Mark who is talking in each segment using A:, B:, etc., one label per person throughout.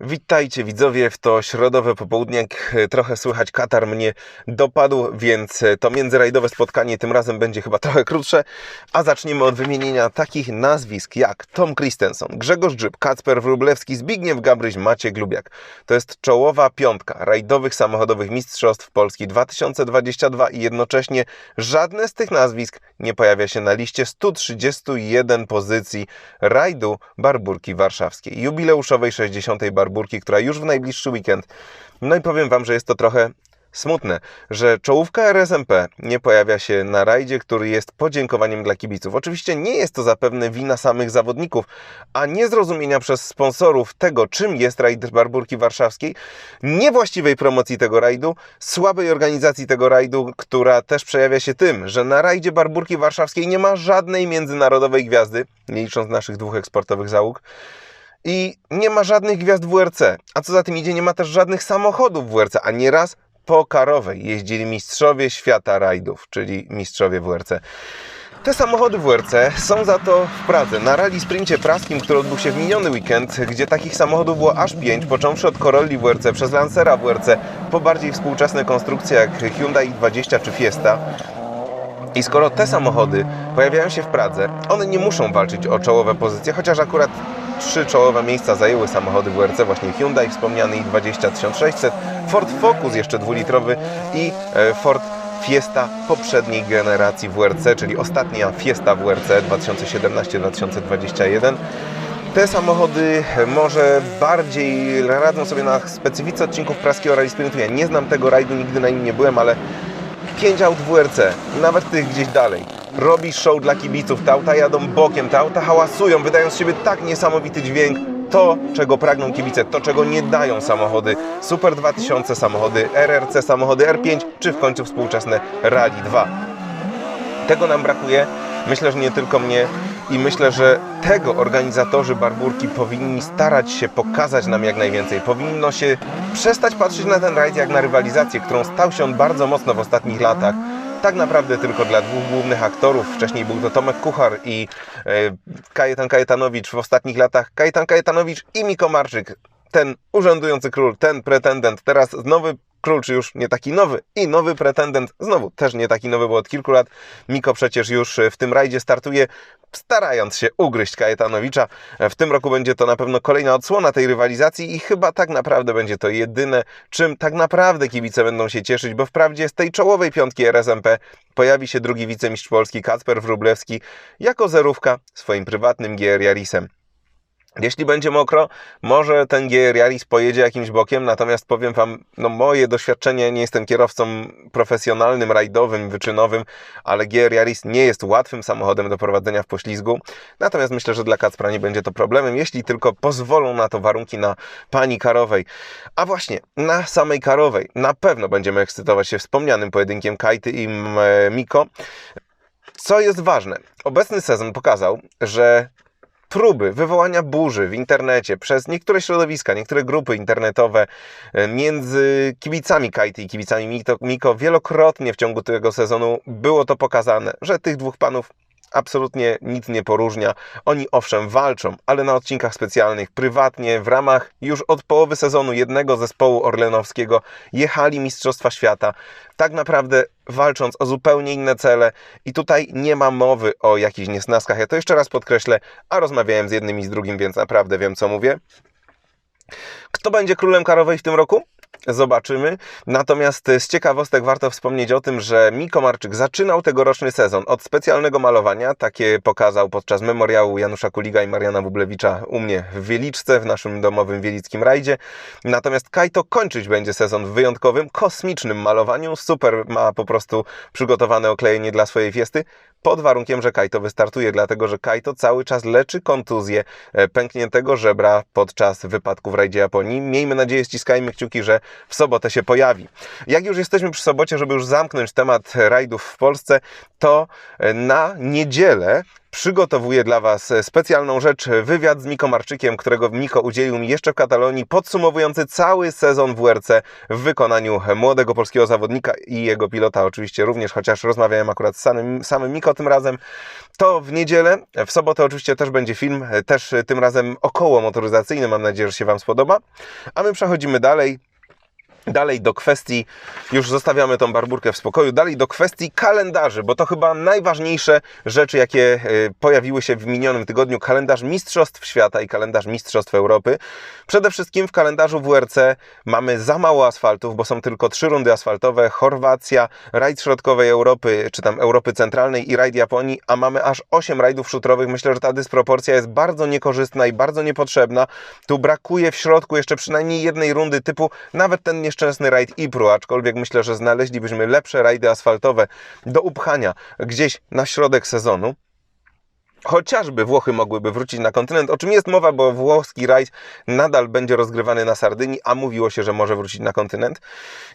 A: Witajcie widzowie, w to środowe popołudnie, jak trochę słychać Katar mnie dopadł, więc to międzyrajdowe spotkanie tym razem będzie chyba trochę krótsze, a zaczniemy od wymienienia takich nazwisk jak Tom Christensen, Grzegorz Grzyb, Kacper Wróblewski, Zbigniew Gabryś, Maciek Lubiak. To jest czołowa piątka rajdowych samochodowych mistrzostw Polski 2022 i jednocześnie żadne z tych nazwisk nie pojawia się na liście 131 pozycji rajdu Barburki Warszawskiej, jubileuszowej 60. Barburki Barburki, która już w najbliższy weekend. No i powiem Wam, że jest to trochę smutne, że czołówka RSMP nie pojawia się na rajdzie, który jest podziękowaniem dla kibiców. Oczywiście nie jest to zapewne wina samych zawodników, a niezrozumienia przez sponsorów tego, czym jest rajd Barburki Warszawskiej, niewłaściwej promocji tego rajdu, słabej organizacji tego rajdu, która też przejawia się tym, że na rajdzie Barburki Warszawskiej nie ma żadnej międzynarodowej gwiazdy, nie licząc naszych dwóch eksportowych załóg i nie ma żadnych gwiazd WRC. A co za tym idzie, nie ma też żadnych samochodów WRC, a nieraz po karowej jeździli mistrzowie świata rajdów, czyli mistrzowie WRC. Te samochody WRC są za to w Pradze. Na rally sprincie praskim, który odbył się w miniony weekend, gdzie takich samochodów było aż 5, począwszy od Corolli WRC, przez Lancera WRC, po bardziej współczesne konstrukcje jak Hyundai 20 czy Fiesta. I skoro te samochody pojawiają się w Pradze, one nie muszą walczyć o czołowe pozycje, chociaż akurat trzy czołowe miejsca zajęły samochody WRC, właśnie Hyundai wspomniany i20 1600, Ford Focus jeszcze dwulitrowy i e, Ford Fiesta poprzedniej generacji WRC, czyli ostatnia Fiesta WRC 2017-2021. Te samochody może bardziej radzą sobie na specyfice odcinków praskiego rally sprintu. Ja nie znam tego rajdu, nigdy na nim nie byłem, ale 5 aut WRC, nawet tych gdzieś dalej, robi show dla kibiców, te auta jadą bokiem, te auta hałasują, wydają z siebie tak niesamowity dźwięk, to, czego pragną kibice, to, czego nie dają samochody Super 2000, samochody RRC, samochody R5, czy w końcu współczesne Rally 2. Tego nam brakuje. Myślę, że nie tylko mnie i myślę, że tego organizatorzy Barburki powinni starać się pokazać nam jak najwięcej. Powinno się przestać patrzeć na ten rajd jak na rywalizację, którą stał się on bardzo mocno w ostatnich latach tak naprawdę tylko dla dwóch głównych aktorów. Wcześniej był to Tomek Kuchar i e, Kajetan Kajetanowicz w ostatnich latach. Kajetan Kajetanowicz i Miko Marczyk. Ten urzędujący król, ten pretendent. Teraz nowy czy już nie taki nowy i nowy pretendent, znowu też nie taki nowy, bo od kilku lat Miko przecież już w tym rajdzie startuje, starając się ugryźć Kajetanowicza. W tym roku będzie to na pewno kolejna odsłona tej rywalizacji i chyba tak naprawdę będzie to jedyne, czym tak naprawdę kibice będą się cieszyć, bo wprawdzie z tej czołowej piątki RSMP pojawi się drugi wicemistrz Polski Kacper Wróblewski jako zerówka swoim prywatnym GR Yarisem. Jeśli będzie mokro, może ten GR Yaris pojedzie jakimś bokiem, natomiast powiem Wam, no moje doświadczenie, nie jestem kierowcą profesjonalnym, rajdowym, wyczynowym, ale GR nie jest łatwym samochodem do prowadzenia w poślizgu, natomiast myślę, że dla Kacpra nie będzie to problemem, jeśli tylko pozwolą na to warunki na pani Karowej. A właśnie, na samej Karowej na pewno będziemy ekscytować się wspomnianym pojedynkiem Kajty i Miko. Co jest ważne, obecny sezon pokazał, że próby wywołania burzy w internecie przez niektóre środowiska, niektóre grupy internetowe e, między kibicami Kajty i kibicami Miko. Wielokrotnie w ciągu tego sezonu było to pokazane, że tych dwóch panów absolutnie nic nie poróżnia. Oni owszem walczą, ale na odcinkach specjalnych, prywatnie, w ramach już od połowy sezonu jednego zespołu orlenowskiego jechali Mistrzostwa Świata, tak naprawdę walcząc o zupełnie inne cele i tutaj nie ma mowy o jakichś niesnaskach. Ja to jeszcze raz podkreślę, a rozmawiałem z jednym i z drugim, więc naprawdę wiem co mówię. Kto będzie królem karowej w tym roku? Zobaczymy. Natomiast z ciekawostek warto wspomnieć o tym, że Miko Marczyk zaczynał tegoroczny sezon od specjalnego malowania. Takie pokazał podczas memoriału Janusza Kuliga i Mariana Bublewicza u mnie w Wieliczce, w naszym domowym wielickim rajdzie. Natomiast Kajto kończyć będzie sezon w wyjątkowym, kosmicznym malowaniu. Super ma po prostu przygotowane oklejenie dla swojej fiesty pod warunkiem, że Kajto wystartuje, dlatego że Kajto cały czas leczy kontuzję e, pękniętego żebra podczas wypadku w rajdzie Japonii. Miejmy nadzieję, ściskajmy kciuki, że w sobotę się pojawi. Jak już jesteśmy przy sobocie, żeby już zamknąć temat rajdów w Polsce, to na niedzielę przygotowuję dla Was specjalną rzecz, wywiad z Miko Marczykiem, którego Miko udzielił mi jeszcze w Katalonii, podsumowujący cały sezon WRC w wykonaniu młodego polskiego zawodnika i jego pilota oczywiście również, chociaż rozmawiałem akurat z samym, samym Miko tym razem. To w niedzielę, w sobotę oczywiście też będzie film, też tym razem około motoryzacyjny, mam nadzieję, że się Wam spodoba. A my przechodzimy dalej. Dalej do kwestii, już zostawiamy tą barburkę w spokoju, dalej do kwestii kalendarzy, bo to chyba najważniejsze rzeczy, jakie e, pojawiły się w minionym tygodniu. Kalendarz Mistrzostw Świata i kalendarz Mistrzostw Europy. Przede wszystkim w kalendarzu WRC mamy za mało asfaltów, bo są tylko trzy rundy asfaltowe. Chorwacja, rajd środkowej Europy, czy tam Europy Centralnej i rajd Japonii, a mamy aż 8 rajdów szutrowych. Myślę, że ta dysproporcja jest bardzo niekorzystna i bardzo niepotrzebna. Tu brakuje w środku jeszcze przynajmniej jednej rundy typu nawet ten nie nieszczęsny rajd Ipru, aczkolwiek myślę, że znaleźlibyśmy lepsze rajdy asfaltowe do upchania gdzieś na środek sezonu. Chociażby Włochy mogłyby wrócić na kontynent, o czym jest mowa, bo włoski rajd nadal będzie rozgrywany na Sardynii, a mówiło się, że może wrócić na kontynent.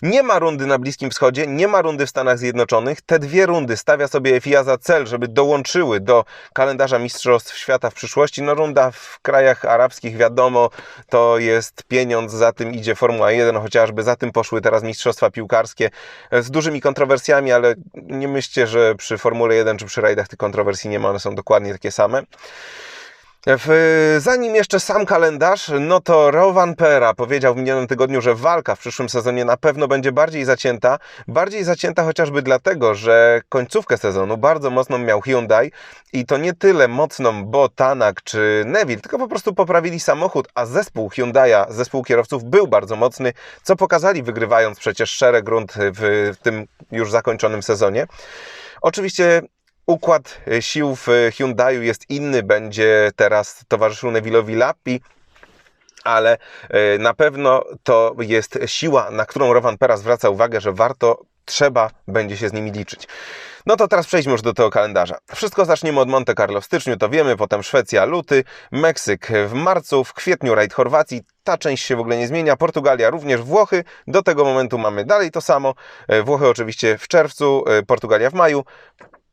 A: Nie ma rundy na Bliskim Wschodzie, nie ma rundy w Stanach Zjednoczonych. Te dwie rundy stawia sobie FIA za cel, żeby dołączyły do kalendarza Mistrzostw Świata w przyszłości. No runda w krajach arabskich, wiadomo, to jest pieniądz, za tym idzie Formuła 1, chociażby za tym poszły teraz Mistrzostwa Piłkarskie z dużymi kontrowersjami, ale nie myślcie, że przy Formule 1 czy przy rajdach tych kontrowersji nie ma, one są dokładnie takie same. W, zanim jeszcze sam kalendarz, no to Rowan Pera powiedział w minionym tygodniu, że walka w przyszłym sezonie na pewno będzie bardziej zacięta. Bardziej zacięta chociażby dlatego, że końcówkę sezonu bardzo mocną miał Hyundai i to nie tyle mocną, bo Tanak czy Neville, tylko po prostu poprawili samochód, a zespół Hyundai'a, zespół kierowców był bardzo mocny, co pokazali wygrywając przecież szereg rund w tym już zakończonym sezonie. Oczywiście Układ e, sił w Hyundaiu jest inny, będzie teraz towarzyszył Neville'owi Lappi, ale e, na pewno to jest siła, na którą Rowan Pera zwraca uwagę, że warto, trzeba będzie się z nimi liczyć. No to teraz przejdźmy już do tego kalendarza. Wszystko zaczniemy od Monte Carlo w styczniu, to wiemy, potem Szwecja, luty, Meksyk w marcu, w kwietniu rajd Chorwacji, ta część się w ogóle nie zmienia, Portugalia również, Włochy, do tego momentu mamy dalej to samo, e, Włochy oczywiście w czerwcu, Portugalia w maju,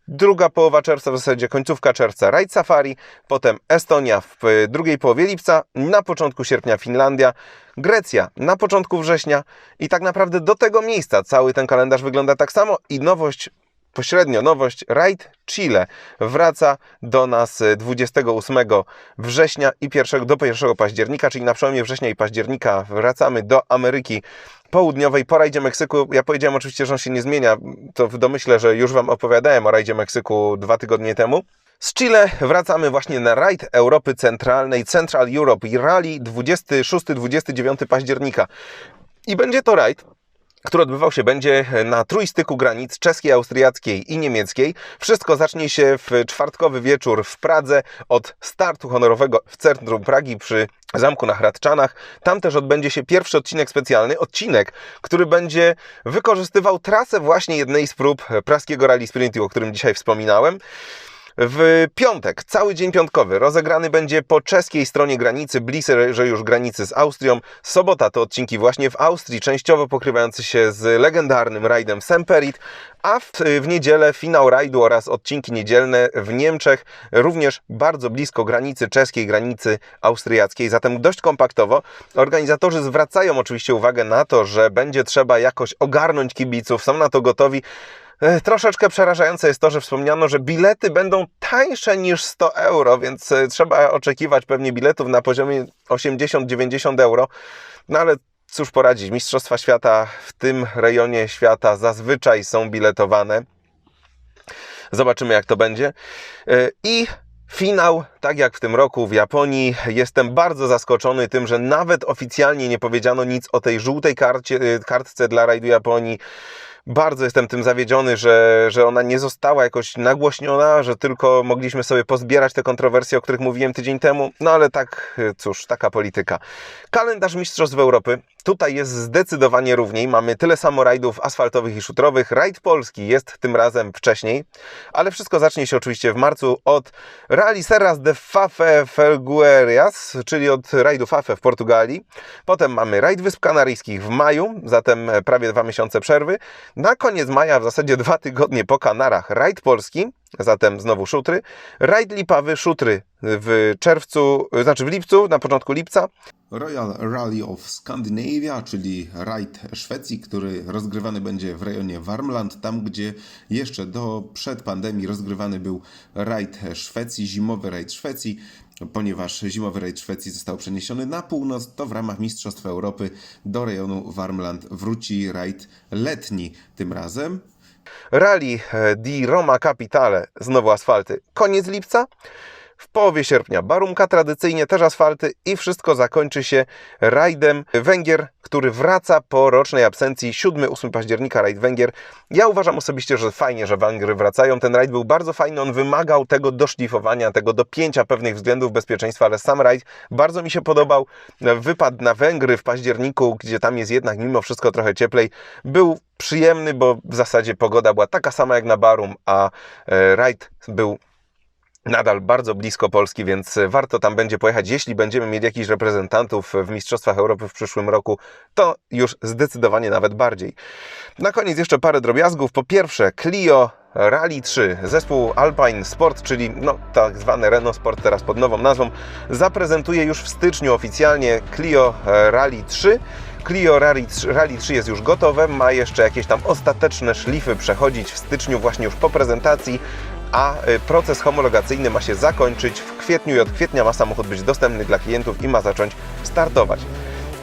A: druga połowa czerwca, w zasadzie końcówka czerwca Raid Safari, potem Estonia w drugiej połowie lipca, na początku sierpnia Finlandia, Grecja na początku września i tak naprawdę do tego miejsca cały ten kalendarz wygląda tak samo i nowość pośrednio nowość Raid Chile wraca do nas 28 września i 1, do 1 października, czyli na przełomie września i października wracamy do Ameryki Południowej po rajdzie Meksyku. Ja powiedziałem oczywiście, że on się nie zmienia, to w domyśle, że już Wam opowiadałem o rajdzie Meksyku dwa tygodnie temu. Z Chile wracamy właśnie na rajd Europy Centralnej, Central Europe i Rally 26-29 października. I będzie to rajd, który odbywał się będzie na trójstyku granic czeskiej, austriackiej i niemieckiej. Wszystko zacznie się w czwartkowy wieczór w Pradze od startu honorowego w centrum Pragi przy zamku na Hradczanach. Tam też odbędzie się pierwszy odcinek specjalny, odcinek, który będzie wykorzystywał trasę właśnie jednej z prób praskiego rally sprintu, o którym dzisiaj wspominałem. W piątek, cały dzień piątkowy, rozegrany będzie po czeskiej stronie granicy, bliżej już granicy z Austrią. Sobota to odcinki właśnie w Austrii, częściowo pokrywające się z legendarnym rajdem Semperit, a w, w niedzielę finał rajdu oraz odcinki niedzielne w Niemczech, również bardzo blisko granicy czeskiej, granicy austriackiej, zatem dość kompaktowo. Organizatorzy zwracają oczywiście uwagę na to, że będzie trzeba jakoś ogarnąć kibiców, są na to gotowi. E, troszeczkę przerażające jest to, że wspomniano, że bilety będą tańsze niż 100 euro, więc e, trzeba oczekiwać pewnie biletów na poziomie 80-90 euro. No ale cóż poradzić, Mistrzostwa Świata w tym rejonie świata zazwyczaj są biletowane. Zobaczymy, jak to będzie. E, I Finał, tak jak w tym roku w Japonii, jestem bardzo zaskoczony tym, że nawet oficjalnie nie powiedziano nic o tej żółtej karcie, kartce dla rajdu Japonii Bardzo jestem tym zawiedziony, że, że ona nie została jakoś nagłośniona, że tylko mogliśmy sobie pozbierać te kontrowersje, o których mówiłem tydzień temu. No ale tak, cóż, taka polityka. Kalendarz Mistrzostw Europy. Tutaj jest zdecydowanie równiej. Mamy tyle samo rajdów asfaltowych i szutrowych. Rajd polski jest tym razem wcześniej, ale wszystko zacznie się oczywiście w marcu od Rally Serras de Fafe Felguerias, czyli od rajdu Fafe w Portugalii. Potem mamy rajd Wysp Kanaryjskich w maju, zatem prawie dwa miesiące przerwy. Na koniec maja, w zasadzie dwa tygodnie po Kanarach, rajd polski, zatem znowu szutry. Rajd Lipawy, szutry w czerwcu, znaczy w lipcu, na początku lipca.
B: Royal Rally of Scandinavia, czyli rajd Szwecji, który rozgrywany będzie w rejonie Warmland, tam gdzie jeszcze do przed pandemii rozgrywany był rajd Szwecji, zimowy rajd Szwecji. Ponieważ zimowy rajd Szwecji został przeniesiony na północ, to w ramach Mistrzostw Europy do rejonu Warmland wróci rajd letni tym razem.
A: Rally di Roma Capitale, znowu asfalty. Koniec lipca. W połowie sierpnia Barumka tradycyjnie też asfalty i wszystko zakończy się rajdem Węgier, który wraca po rocznej absencji 7-8 października rajd Węgier. Ja uważam osobiście, że fajnie, że Węgry wracają. Ten rajd był bardzo fajny, on wymagał tego doszlifowania, tego dopięcia pewnych względów bezpieczeństwa, ale sam rajd bardzo mi się podobał. Wypad na Węgry w październiku, gdzie tam jest jednak mimo wszystko trochę cieplej, był przyjemny, bo w zasadzie pogoda była taka sama jak na Barum, a e, rajd był nadal bardzo blisko Polski, więc warto tam będzie pojechać. Jeśli będziemy mieli jakichś reprezentantów w Mistrzostwach Europy w przyszłym roku, to już zdecydowanie nawet bardziej. Na koniec jeszcze parę drobiazgów. Po pierwsze, Clio Rally 3, zespół Alpine Sport, czyli no, tak zwany Renault Sport teraz pod nową nazwą, zaprezentuje już w styczniu oficjalnie Clio Rally 3. Clio Rally 3, Rally 3 jest już gotowe, ma jeszcze jakieś tam ostateczne szlify przechodzić w styczniu właśnie już po prezentacji a proces homologacyjny ma się zakończyć w kwietniu i od kwietnia ma samochód być dostępny dla klientów i ma zacząć startować.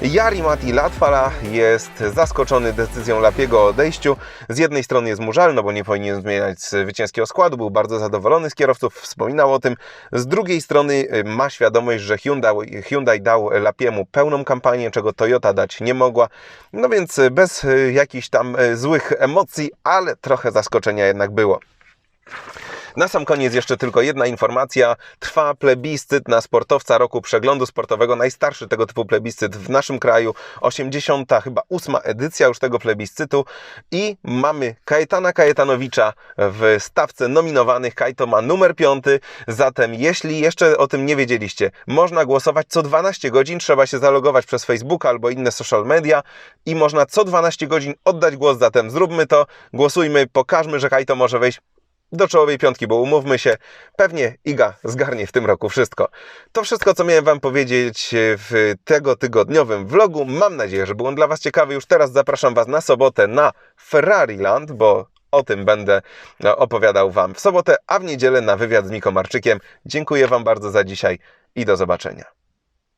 A: Jari Mati Latwala jest zaskoczony decyzją Lapiego o odejściu. Z jednej strony jest mu żal, no bo nie powinien zmieniać zwycięskiego składu, był bardzo zadowolony z kierowców, wspominał o tym. Z drugiej strony ma świadomość, że Hyundai, Hyundai dał Lapiemu pełną kampanię, czego Toyota dać nie mogła. No więc bez jakichś tam złych emocji, ale trochę zaskoczenia jednak było. Na sam koniec jeszcze tylko jedna informacja. Trwa plebiscyt na sportowca roku przeglądu sportowego. Najstarszy tego typu plebiscyt w naszym kraju. 80. chyba 8 edycja już tego plebiscytu. I mamy Kajetana Kajetanowicza w stawce nominowanych. Kajto ma numer 5. Zatem jeśli jeszcze o tym nie wiedzieliście, można głosować co 12 godzin. Trzeba się zalogować przez Facebook albo inne social media i można co 12 godzin oddać głos. Zatem zróbmy to, głosujmy, pokażmy, że Kajto może wejść do czołowej piątki, bo umówmy się, pewnie Iga zgarnie w tym roku wszystko. To wszystko, co miałem Wam powiedzieć w tego tygodniowym vlogu. Mam nadzieję, że był on dla Was ciekawy. Już teraz zapraszam Was na sobotę na Ferrariland, bo o tym będę opowiadał Wam w sobotę, a w niedzielę na wywiad z Miko Marczykiem. Dziękuję Wam bardzo za dzisiaj i do zobaczenia.